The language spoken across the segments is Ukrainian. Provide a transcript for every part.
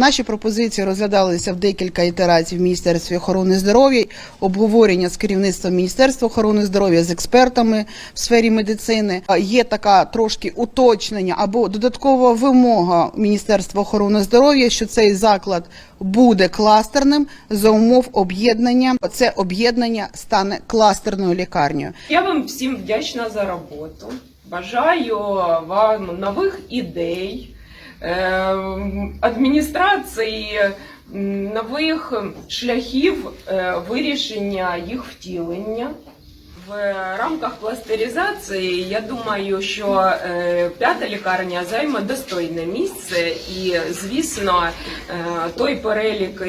Наші пропозиції розглядалися в декілька ітерацій в Міністерстві охорони здоров'я, обговорення з керівництвом Міністерства охорони здоров'я з експертами в сфері медицини. Є така трошки уточнення або додаткова вимога Міністерства охорони здоров'я, що цей заклад буде кластерним за умов об'єднання. Це об'єднання стане кластерною лікарнею. Я вам всім вдячна за роботу. Бажаю вам нових ідей, адміністрації нових шляхів е, вирішення їх втілення. В рамках кластеризації я думаю, що е, п'ята лікарня займе достойне місце, і звісно, е, той перелік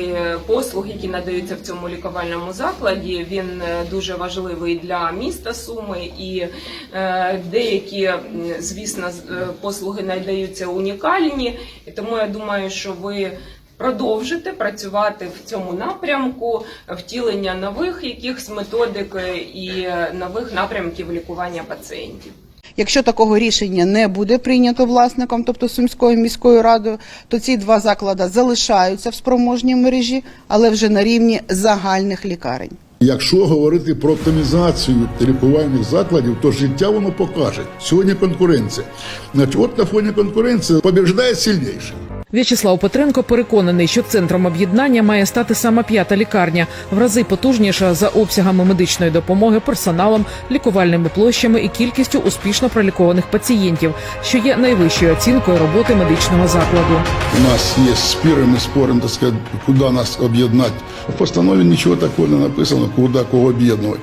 послуг, які надаються в цьому лікувальному закладі, він е, дуже важливий для міста Суми, і деякі, звісно, послуги надаються унікальні. Тому я думаю, що ви продовжити працювати в цьому напрямку втілення нових якихось методик е, і нових напрямків лікування пацієнтів. Якщо такого рішення не буде прийнято власником, тобто Сумською міською радою, то ці два заклади залишаються в спроможній мережі, але вже на рівні загальних лікарень. Якщо говорити про оптимізацію лікувальних закладів, то життя воно покаже. Сьогодні конкуренція. Значить, от на фоні конкуренції побіждає сильніший. В'ячеслав Петренко переконаний, що центром об'єднання має стати саме п'ята лікарня, в рази потужніша за обсягами медичної допомоги, персоналом, лікувальними площами і кількістю успішно пролікованих пацієнтів, що є найвищою оцінкою роботи медичного закладу. У нас є спіри, ми споримо, так сказати, куди нас об'єднати. В постанові нічого такого не написано, куди кого об'єднувати.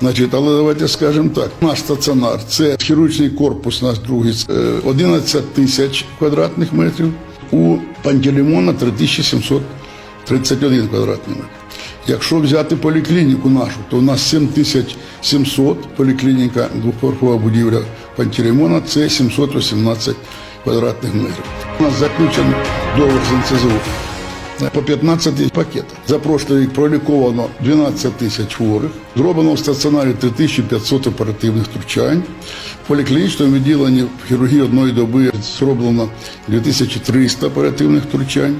Значить, але давайте скажемо так: наш стаціонар це хірургічний корпус, наш другий е, 11 тисяч квадратних метрів. У Пантелеймона 3731 квадратний метр. Якщо взяти поліклініку нашу, то у нас 7700 поліклініка, двоповерхова будівля Пантелеймона, це 718 квадратних метрів. У нас заключений договір з НЦЗУ по 15 пакетах. За прошлий рік проліковано 12 тисяч хворих, зроблено в стаціонарі 3500 оперативних втручань. В поліклінічному відділенні в хірургії одної доби зроблено 2300 оперативних втручань.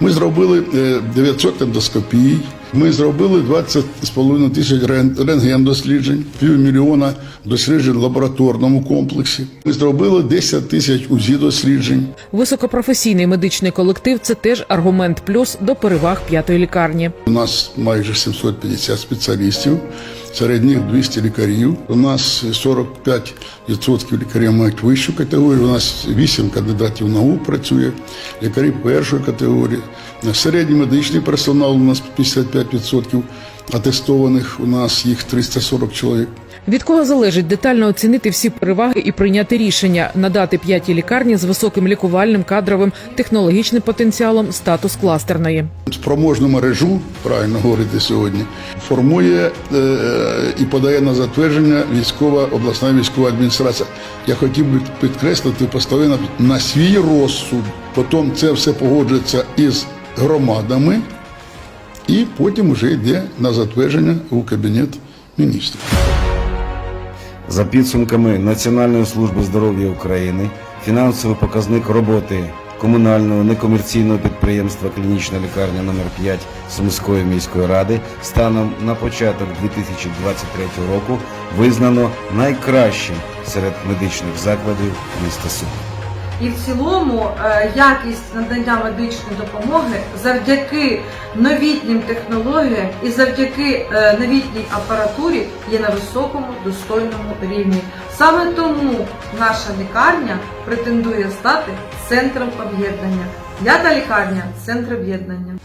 Ми зробили е, 900 ендоскопій, ми зробили 20,5 тисяч рентген-досліджень, півмільйона досліджень в лабораторному комплексі. Ми зробили 10 тисяч УЗІ-досліджень. Високопрофесійний медичний колектив це теж аргумент плюс до переваг п'ятої лікарні. У нас майже 750 спеціалістів, серед них 200 лікарів. У нас 45% лікарів мають вищу категорію. У нас 8 кандидатів наук працює, лікарі першої категорії. Середній медичний персонал у нас 55% атестованих. У нас їх 340 чоловік. Від кого залежить детально оцінити всі переваги і прийняти рішення надати п'ятій лікарні з високим лікувальним, кадровим, технологічним потенціалом статус кластерної. Спроможну мережу, правильно говорити сьогодні, формує е, і подає на затвердження військова обласна військова адміністрація. Я хотів би підкреслити, поставити на, на свій розсуд. Потім це все погоджується із громадами, і потім вже йде на затвердження у кабінет міністрів. За підсумками Національної служби здоров'я України, фінансовий показник роботи комунального некомерційного підприємства Клінічна лікарня номер 5 Сумської міської ради станом на початок 2023 року визнано найкращим серед медичних закладів міста Суми. І в цілому е, якість надання медичної допомоги завдяки новітнім технологіям і завдяки е, новітній апаратурі є на високому достойному рівні. Саме тому наша лікарня претендує стати центром об'єднання. П'ята лікарня центр об'єднання.